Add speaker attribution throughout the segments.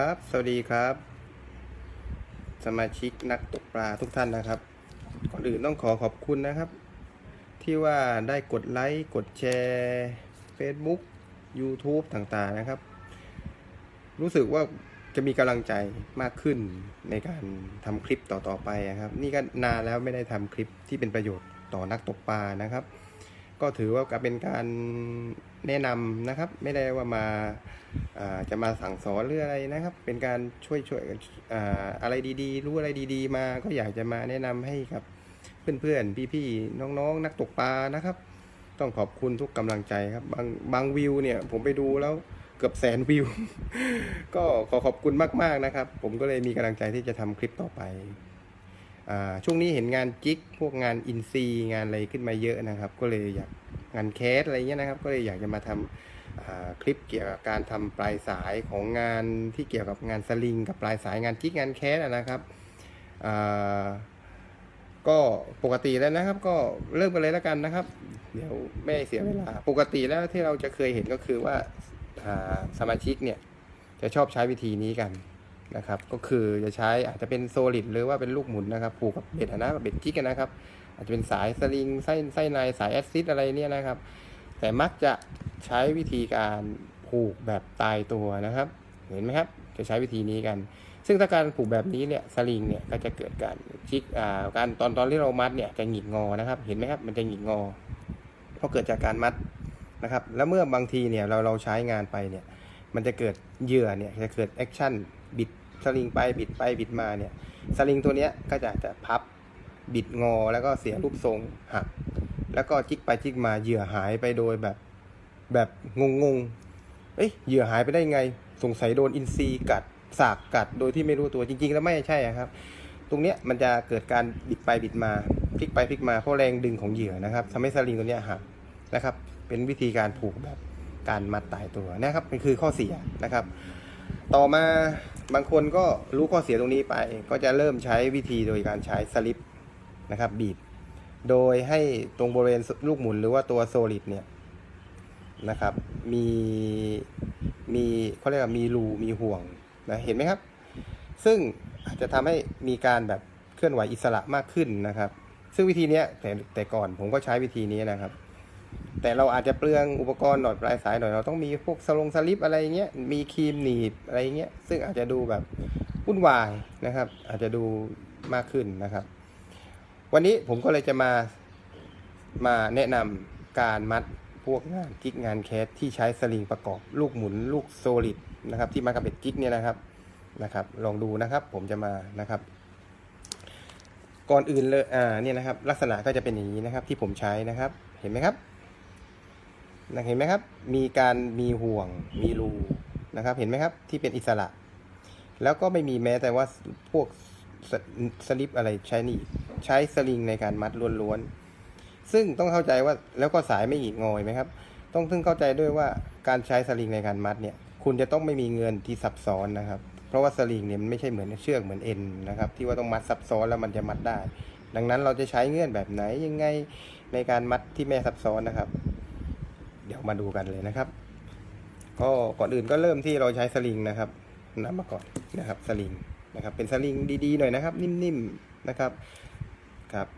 Speaker 1: ครับ สวัสดีครับ สมาชิกนักตกปลาทุกท่านนะครับ ก่อนอื่นต้องขอขอบคุณนะครับ ที่ว่าได้กดไลค์กดแชร์ Facebook YouTube ต่างๆนะครับ รู้สึกว่าจะมีกำลังใจมากขึ้นในการทำคลิปต่อๆไปอะครับ นี่ก็นานแล้วไม่ได้ทำคลิปที่เป็นประโยชน์ต่อนักตกปลานะครับ ก็ถือว่าเป็นการ แนะนำนะครับ ไม่ได้ว่ามาจะมาสั่งสอนหรืออะไรนะครับ เป็นการช่วยช่วยอะไรดีๆ รู้อะไรดีๆ มาก็อยากจะมาแนะนำให้กับเพื่อนๆ พี่ๆ น้องๆ นักตกปลานะครับ ต้องขอบคุณทุกกำลังใจครับ บางบางวิวเนี่ยผมไปดูแล้วเกือบแสนวิว ก็ขอขอบคุณมากๆนะครับ ผมก็เลยมีกำลังใจที่จะทำคลิปต่อไป ช่วงนี้เห็นงานจิกพวกงานอินซีงานอะไรขึ้นมาเยอะนะครับ ก็เลยอยากงานแคสอะไรเงี้ยนะครับ ก็เลยอยากจะมาทำอ่าคลิปเกี่ยวกับการทำปลายสายของงานที่เกี่ยวกับงานสลิง กับปลายสายงานจิกงานแคสนะครับก็ปกติแล้วนะครับ ก็เริ่มกันเลยแล้วกันนะครับ เดี๋ยวไม่เสียเวลา ปกติแล้วที่เราจะเคยเห็นก็คือว่าสมาชิกเนี่ยจะชอบใช้วิธีนี้กัน นะครับ ก็คือจะใช้อาจจะเป็นโซลิดหรือว่าเป็นลูกหมุนนะครับ ผูกกับเบ็ดนะเบ็ดจิกนะครับ อาจจะเป็นสายสลิงไส้ไส้ในสายแอซิดอะไรเนี่ยนะครับ แต่มักจะใช้วิธีการผูกแบบตายตัวนะครับ เห็นไหมครับ จะใช้วิธีนี้กัน ซึ่งถ้าการผูกแบบนี้เนี่ยสลิงเนี่ยก็จะเกิดการจิกอ่าการตอนตอนที่เรามัดเนี่ยจะหงิกงอนะครับ เห็นไหมครับมันจะหงิกงอ เพราะเกิดจากการมัดนะครับ แล้วเมื่อบางทีเนี่ยเราเราใช้งานไปเนี่ยมันจะเกิดเหยื่อเนี่ยจะเกิดแอคชั่น บิดสลิงไปบิดไปบิดมาเนี่ยสลิงตัวเนี้ยก็จะจะพับบิดงอแล้วก็เสียรูปทรงหักแล้วก็จิกไปจิกมาเหยื่อหายไปโดยแบบแบบงงงเอ้ยเหยื่อหายไปได้ไง สงสัยโดนอินทรีกัดสากกัดโดยที่ไม่รู้ตัวจริง ๆ แล้วไม่ใช่ครับ ตรงเนี้ยมันจะเกิดการบิดไปบิดมาพลิกไปพลิกมาเพราะแรงดึงของเหยื่อนะครับทำให้สลิงตัวเนี้ยหักนะครับ เป็นวิธีการผูกแบบการมัดตายตัวนะครับนี่คือข้อเสียนะครับ ต่อมาบางคนก็รู้ข้อเสียตรงนี้ไป ก็จะเริ่มใช้วิธีโดยการใช้สลิปนะครับบีบ โดยให้ตรงบริเวณลูกหมุนหรือว่าตัวโซลิดเนี่ยนะครับมีมีเขาเรียกว่ามีรูมีห่วงนะเห็นไหมครับ ซึ่งอาจจะทำให้มีการแบบเคลื่อนไหวอิสระมากขึ้นนะครับ ซึ่งวิธีนี้แต่แต่ก่อนผมก็ใช้วิธีนี้นะครับ แต่เราอาจจะเปลืองอุปกรณ์หน่อยปลายสายหน่อยเราต้องมีพวกสลงสลิปอะไรเงี้ยมีครีมหนีบอะไรเงี้ยซึ่งอาจจะดูแบบวุ่นวายนะครับ อาจจะดูมากขึ้นนะครับ วันนี้ผมก็เลยจะมามาแนะนำการมัดพวกงานจิ๊กงานแคสที่ใช้สลิงประกอบ ลูกหมุนลูกโซลิดนะครับ ที่มากับเบ็ดจิ๊กเนี่ยนะครับนะครับ ลองดูนะครับ ผมจะมานะครับ ก่อนอื่นเลยอ่าเนี่ยนะครับ ลักษณะก็จะเป็นอย่างนี้นะครับ ที่ผมใช้นะครับ เห็นไหมครับ นะเห็นไหมครับ มีการมีห่วงมีรูนะครับ เห็นไหมครับที่เป็นอิสระ แล้วก็ไม่มีแม้แต่ว่าพวกสสลิปอะไรใช้นี่ใช้สลิงในการมัดล้วนๆซึ่งต้องเข้าใจว่าแล้วก็สายไม่หงิกงอยไหมครับ ต้องซึ่งเข้าใจด้วยว่าการใช้สลิงในการมัดเนี่ย คุณจะต้องไม่มีเงินที่ซับซ้อนนะครับ เพราะว่าสลิงเนี่ยมันไม่ใช่เหมือนเชือกเหมือนเอ็นนะครับ ที่ว่าต้องมัดซับซ้อนแล้วมันจะมัดได้ ดังนั้นเราจะใช้เงื่อนแบบไหนยังไงในการมัดที่ไม่ซับซ้อนนะครับ เดี๋ยวมาดูกันเลยนะครับ ก็ก่อนอื่นก็เริ่มที่เราใช้สลิงนะครับนำมาก่อนนะครับสลิงนะครับ เป็นสลิงดีๆหน่อยนะครับ นิ่มๆนะครับครับ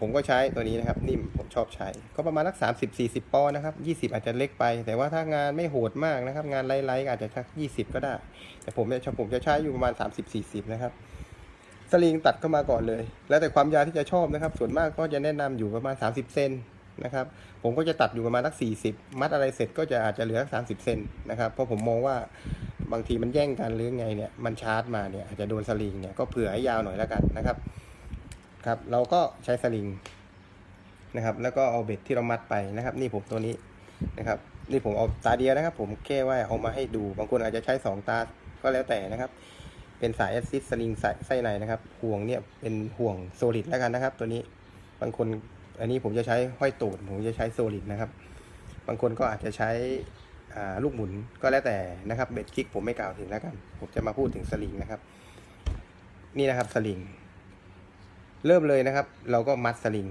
Speaker 1: ผมก็ใช้ตัวนี้นะครับนิ่มผมชอบใช้ ก็ประมาณสักสามสิบสี่สิบปอนด์นะครับยี่สิบอาจจะเล็กไป แต่ว่าถ้างานไม่โหดมากนะครับ งานไล่ๆอาจจะสักยี่สิบก็ได้ แต่ผมจะผมจะใช้อยู่ประมาณสามสิบสี่สิบนะครับสลิงตัดเข้ามาก่อนเลย แล้วแต่ความยาวที่จะชอบนะครับ ส่วนมากก็จะแนะนำอยู่ประมาณ 30 เซน นะครับ ผมก็จะตัดอยู่ประมาณสัก40 มัดอะไรเสร็จก็จะอาจจะเหลือสามสิบเซนนะครับเพราะผมมองว่าบางทีมันแย่งกันหรือไงเนี่ยมันชาร์จมาเนี่ยอาจจะโดนสลิงเนี่ยก็เผื่อให้ยาวหน่อยแล้วกันนะครับครับเราก็ใช้สลิงนะครับ แล้วก็เอาเบ็ดที่เรามัดไปนะครับ นี่ผมตัวนี้นะครับนี่ผมเอาตาเดียวนะครับ ผมแค่ว่าเอามาให้ดู บางคนอาจจะใช้สองตาก็แล้วแต่นะครับ เป็นสายแอซิดสลิงใส่ไส้ในนะครับ ห่วงเนี่ยเป็นห่วงโซลิดแล้วกันนะครับ ตัวนี้บางคน อันนี้ผมจะใช้ห้อยตูดผมจะใช้โซลิดนะครับ บางคนก็อาจจะใช้ลูกหมุนก็แล้วแต่นะครับเบ็ดคิกผมไม่กล่าวถึงแล้วกัน ผมจะมาพูดถึงสลิงนะครับ นี่นะครับสลิง เริ่มเลยนะครับ เราก็มัดสลิง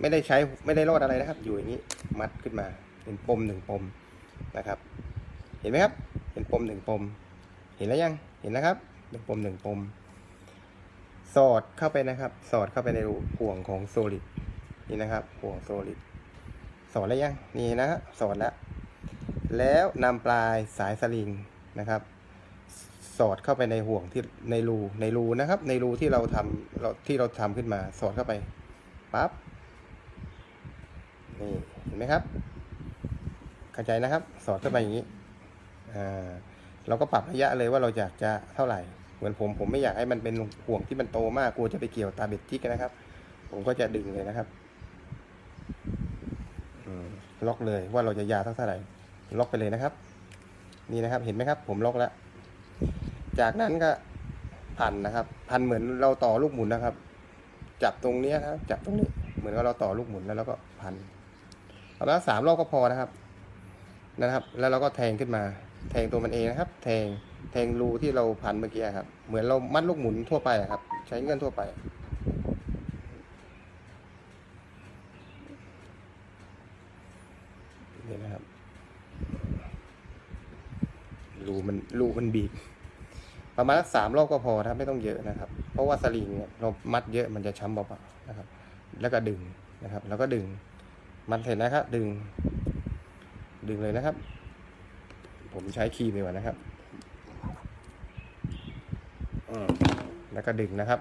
Speaker 1: ไม่ได้ใช้ไม่ได้รอดอะไรนะครับ อยู่อย่างนี้มัดขึ้นมา เป็นปมหนึ่งปมนะครับ เห็นไหมครับ เป็นปมหนึ่งปม เห็นแล้วยังเห็นนะครับหนึ่งปมหนึ่งปม สอดเข้าไปนะครับ สอดเข้าไปในรูห่วงของโซลิดนี่นะครับ ห่วงโซลิดสอดแล้วยังนี่นะฮะสอดแล้ว แล้วนำปลายสายสลิงนะครับ สอดเข้าไปในห่วงที่ในรูในรูนะครับ ในรูที่เราทำเราที่เราทำขึ้นมา สอดเข้าไปปั๊บนี่เห็นไหมครับเข้าใจนะครับ สอดเข้าไปอย่างนี้อ่าเราก็ปรับระยะเลยว่าเราอยากจะเท่าไหร่ เหมือนผมผมไม่อยากให้มันเป็นห่วงที่มันโตมากกลัวจะไปเกี่ยวตาเบ็ดจิกนะครับ ผมก็จะดึงเลยนะครับอล็อกเลยว่าเราจะยาวเท่าไหร่ล็อกไปเลยนะครับ นี่นะครับเห็นไหมครับ ผมล็อกแล้ว จากนั้นก็พันนะครับ พันเหมือนเราต่อลูกหมุนนะครับ จับตรงเนี้ยครับจับตรงนี้เหมือนกับเราต่อลูกหมุนแล้วเราก็พันเอาละสามรอบก็พอนะครับ นะครับ แล้วเราก็แทงขึ้นมา แทงตัวมันเองนะครับ แทง แทงรูที่เราพันเมื่อกี้ครับ เหมือนเรามัดลูกหมุนทั่วไปครับ ใช้เงื่อนทั่วไป นี่นะครับ รูมันรูมันบีบประมาณสักสามรอบก็พอนะครับไม่ต้องเยอะนะครับ เพราะว่าสลิงเนี่ยเรามัดเยอะมันจะช้ำเบาๆนะครับ แล้วก็ดึงนะครับ แล้วก็ดึง มัดเสร็จนะครับ ดึง ดึงเลยนะครับ ผมใช้ครีมดีกว่านะครับ แล้วก็ดึงนะครับ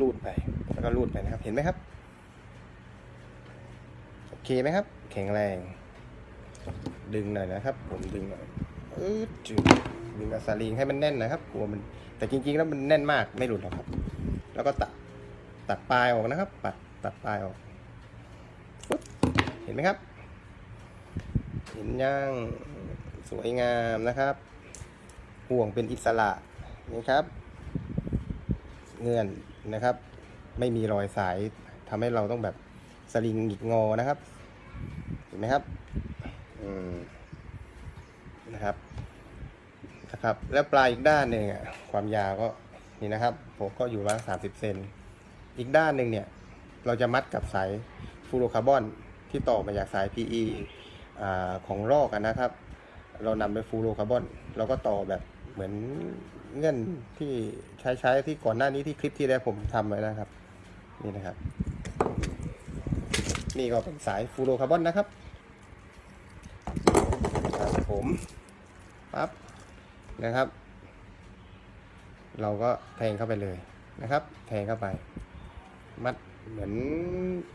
Speaker 1: รูดไป แล้วก็รูดไปนะครับ เห็นไหมครับ โอเคไหมครับ แข็งแรง ดึงหน่อยนะครับ ผมดึงหน่อยอืดจึงดึงกับสลิงให้มันแน่นนะครับกลัวมัน แต่จริงๆแล้วมันแน่นมากไม่หลุดหรอกครับ แล้วก็ตัดตัดปลายออกนะครับ ปัดตัดปลายออก ปึ๊บเห็นไหมครับ เห็นยังสวยงามนะครับ ห่วงเป็นอิสระนี่ครับ เงื่อนนะครับ ไม่มีรอยสายทำให้เราต้องแบบสลิงหงิกงอนะครับ เห็นไหมครับอืมนะครับนะครับ แล้วปลายอีกด้านหนึ่งอะความยาวก็นี่นะครับ ผมก็อยู่ประมาณสามสิบเซนอีกด้านหนึ่งเนี่ย เราจะมัดกับสาย ฟลูโรคาร์บอนที่ต่อมาจากสาย PE อของลอกนะครับ เรานำไปฟลูโรคาร์บอนเราก็ต่อแบบเหมือนเงื่อนที่ใช้ใช้ที่ก่อนหน้านี้ที่คลิปที่แล้วผมทำไว้นะครับ นี่นะครับ นี่ก็เป็นสายฟลูโรคาร์บอนนะครับครับผมปั๊บนะครับ เราก็แทงเข้าไปเลยนะครับ แทงเข้าไป มัดเหมือน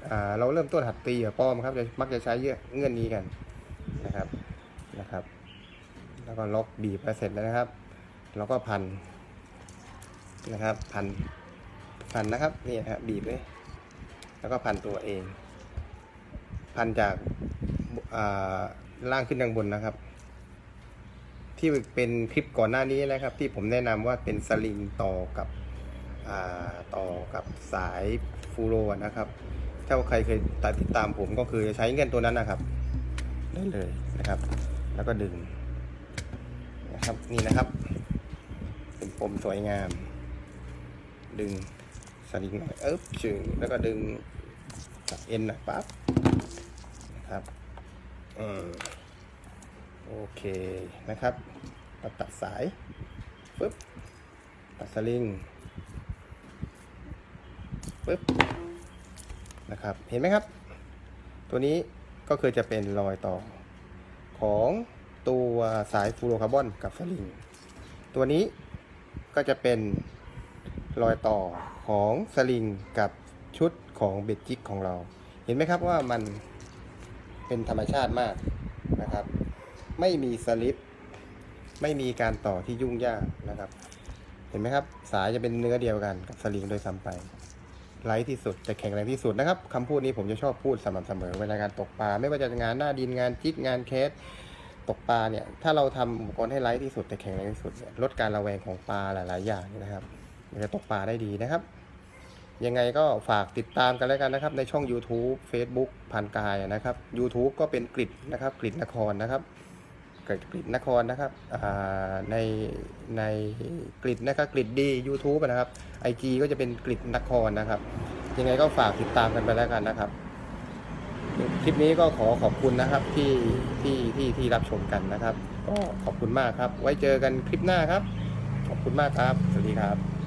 Speaker 1: อเราเริ่มต้นหัดตีกับป้อมครับจะมักจะใช้เยอะเงื่อนนี้กันนะครับนะครับ แล้วก็ล็อกบีบไปเสร็จแล้วนะครับแล้วก็พันนะครับ พันพันนะครับนี่นะครับบีบเลยแล้วก็พันตัวเอง พันจากาล่างขึ้นทางบนนะครับ ที่เป็นคลิปก่อนหน้านี้นะครับ ที่ผมแนะนำว่าเป็นสลิงต่อกับต่อกับ สายฟูโรนะครับ ถ้าใครเคยติดตามผมก็คือจะใช้เงื่อนตัวนั้นนะครับ ได้เลยนะครับ แล้วก็ดึงนะครับนี่นะครับ เป็นปมสวยงาม ดึงสลิงหน่อยเอ๊บชึงแล้วก็ดึงเอ็นหน่อยปั๊บนะครับอืมโอเคนะครับตัดสายปึ๊บตัดสลิง ปึ๊บนะครับ เห็นไหมครับ ตัวนี้ก็คือจะเป็นรอยต่อ ของตัวสายฟลูโรคาร์บอนกับสลิง ตัวนี้ก็จะเป็นรอยต่อของสลิงกับชุดของเบ็ดจิกของเรา เห็นไหมครับว่ามันเป็นธรรมชาติมากนะครับ ไม่มีสลิป ไม่มีการต่อที่ยุ่งยากนะครับ เห็นไหมครับ สายจะเป็นเนื้อเดียวกันกับสลิงโดยซ้ำไป ไลท์ที่สุดจะแข็งแรงที่สุดนะครับคำพูดนี้ผมจะชอบพูดสม่ำเสมอเวลาการตกปลาไม่ว่าจะงานหน้าดินงานจิกงานแคสตกปลาเนี่ยถ้าเราทำอุปกรณ์ให้ไลท์ที่สุดแต่แข็งแรงที่สุดลดการระแวงของปลาหลาย ๆ อย่างนะครับจะตกปลาได้ดีนะครับ ยังไงก็ฝากติดตามกันแล้วกันนะครับ ในช่อง YouTube Facebook พันกายนะครับ YouTube ก็เป็นกริดนะครับกริดนครนะครับ กริดกริดนครนะครับในในกริดนะครับกริดดียูทูบนะครับไอจีก็จะเป็นกริดนครนะครับ ยังไงก็ฝากติดตามกันไปแล้วกันนะครับ คลิปนี้ก็ขอขอบคุณนะครับที่ที่ที่ที่รับชมกันนะครับ ก็ขอบคุณมากครับ ไว้เจอกันคลิปหน้าครับ ขอบคุณมากครับ สวัสดีครับ